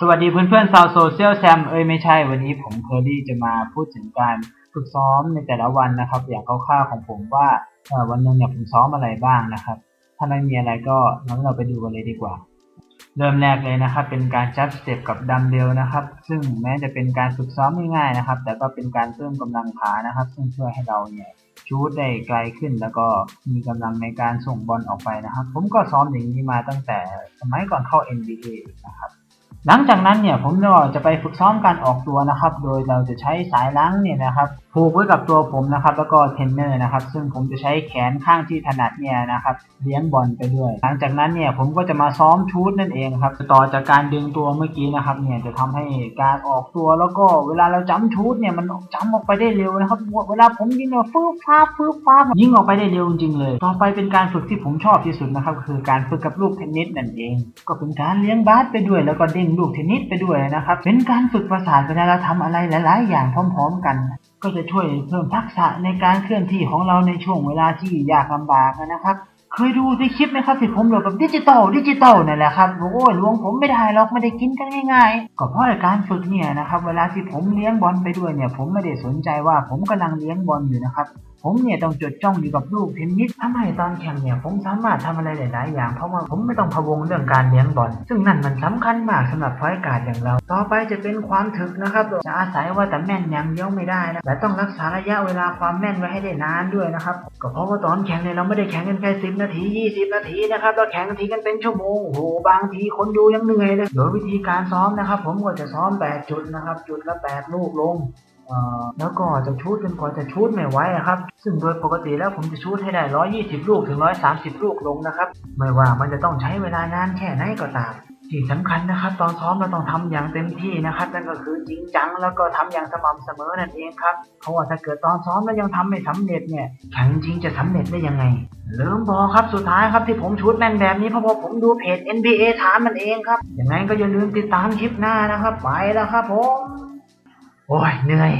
สวัสดีเพื่อนๆชาวโซเชียลแซมเอ้ยไม่ใช่วันนี้ผมเคอรี่จะมาพูดถึงการฝึกซ้อมในแต่ละวันนะครับ อย่างคร่าวๆของผมว่าวันหนึงเนี่ยผมซ้อมอะไรบ้างนะครับ ถ้าไม่มีอะไรก็งั้นเราไปดูกันเลยดีกว่า เริ่มแรกเลยนะครับ เป็นการจับสเต็ปกับดัมเบลนะครับ ซึ่งแม้จะเป็นการฝึกซ้อมง่ายๆนะครับ แต่ก็เป็นการเพิ่มกำลังขานะครับ ซึ่งช่วยให้เราเนี่ยชูดได้ไกลขึ้นแล้วก็มีกำลังในการส่งบอลออกไปนะครับ ผมก็ซ้อมอย่างนี้มาตั้งแต่สมัยก่อนเข้า NBA นะครับ หลังจากนั้นเนี่ยผมก็จะไปฝึกซ้อมการออกตัวนะครับ โดยเราจะใช้สายล้างเนี่ยนะครับผูกไว้กับตัวผมนะครับ แล้วก็เทรนเนอร์นะครับ ซึ่งผมจะใช้แขนข้างที่ถนัดเนี่ยนะครับเลี้ยงบอลไปด้วย หลังจากนั้นเนี่ยผมก็จะมาซ้อมชูดนั่นเองครับ ต่อจากการดึงตัวเมื่อกี้นะครับ เนี่ยจะทำให้การออกตัวแล้วก็เวลาเราจ้ำชูดเนี่ยมันจ้ำออกไปได้เร็วนะครับ เวลาผมยิงเนี่ยฟืบฟ้าฟืบฟ้าบยิงออกไปได้เร็วจริงเลย ต่อไปเป็นการฝึกที่ผมชอบที่สุดนะครับคือการฝึกกับลูกเทนนิสนั่นเอง ก็เป็นการเลี้ยงบาสไปด้วย แล้วก็เด้งลูกเทนนิสไปด้วยนะครับ เป็นการฝึกประสาทเวลาเราทำอะไรหลาย ๆ อย่างพร้อม ๆ กัน ก็จะช่วยเพิ่มทักษะในการเคลื่อนที่ของเราในช่วงเวลาที่ยากลำบากนะครับ เคยดูในคลิปไหมครับที่ผมโหลดแบบดิจิตอลดิจิตอลนั่นแหละครับโอ้ยลวงผมไม่ได้หรอกไม่ได้กินกันง่ายๆ ก็เพราะการฝึกเนี่ยนะครับเวลาที่ผมเลี้ยงบอลไปด้วยเนี่ยผมไม่ได้สนใจว่าผมกำลังเลี้ยงบอลอยู่นะครับผมเนี่ยต้องจดจ้องอยู่กับลูกเทนนิสทำให้ตอนแข่งเนี่ยผมสามารถทำอะไรหลาย ๆ อย่างเพราะว่าผมไม่ต้องพะวงเรื่องการเลี้ยงบอลซึ่งนั่นมันสำคัญมากสำหรับพอยการดอย่างเรา ต่อไปจะเป็นความถึกนะครับ จะอาศัยว่าแต่แม่นอย่างเดียวไม่ได้นะแต่ต้องรักษาระยะเวลาความแม่นไว้ให้ได้นานด้วยนะครับก็เพราะว่าตอนแข่งเนี่ยเราไม่ได้แข่งกันแค่สิบนาทียี่สิบนาทีนะครับเราแข่งทีกันเป็นชั่วโมงโหบางทีคนดูยังเหนื่อยเลยโดยวิธีการซ้อมนะครับ ผมก็จะซ้อมแปดจุดนะครับ จุดละแปดลูกลงอ่อแล้วก็จะชูดจนกว่าจะชูดไม่ไหวอะครับ ซึ่งโดยปกติแล้วผมจะชูดให้ได้ 120 ลูกถึง 130 ลูกลงนะครับ ไม่ว่ามันจะต้องใช้เวลานานแค่ไหนก็ตาม ที่สำคัญนะครับ ตอนซ้อมเราต้องทำอย่างเต็มที่นะครับนั่นก็คือจริงจังแล้วก็ทำอย่างสม่ำเสมอนั่นเองครับเพราะว่าถ้าเกิดตอนซ้อมแล้วยังทำไม่สำเร็จเนี่ยแข่งจริงจะสำเร็จได้ยังไงลืมบอกครับสุดท้ายครับที่ผมชูดแม่นแบบนี้เพราะว่าผมดูเพจ NBA ถามมันเองครับอยังไงก็อย่าลืมติดตามคลิปหน้านะครับ ไปแล้วครับผมโอ้ยเหนื่อย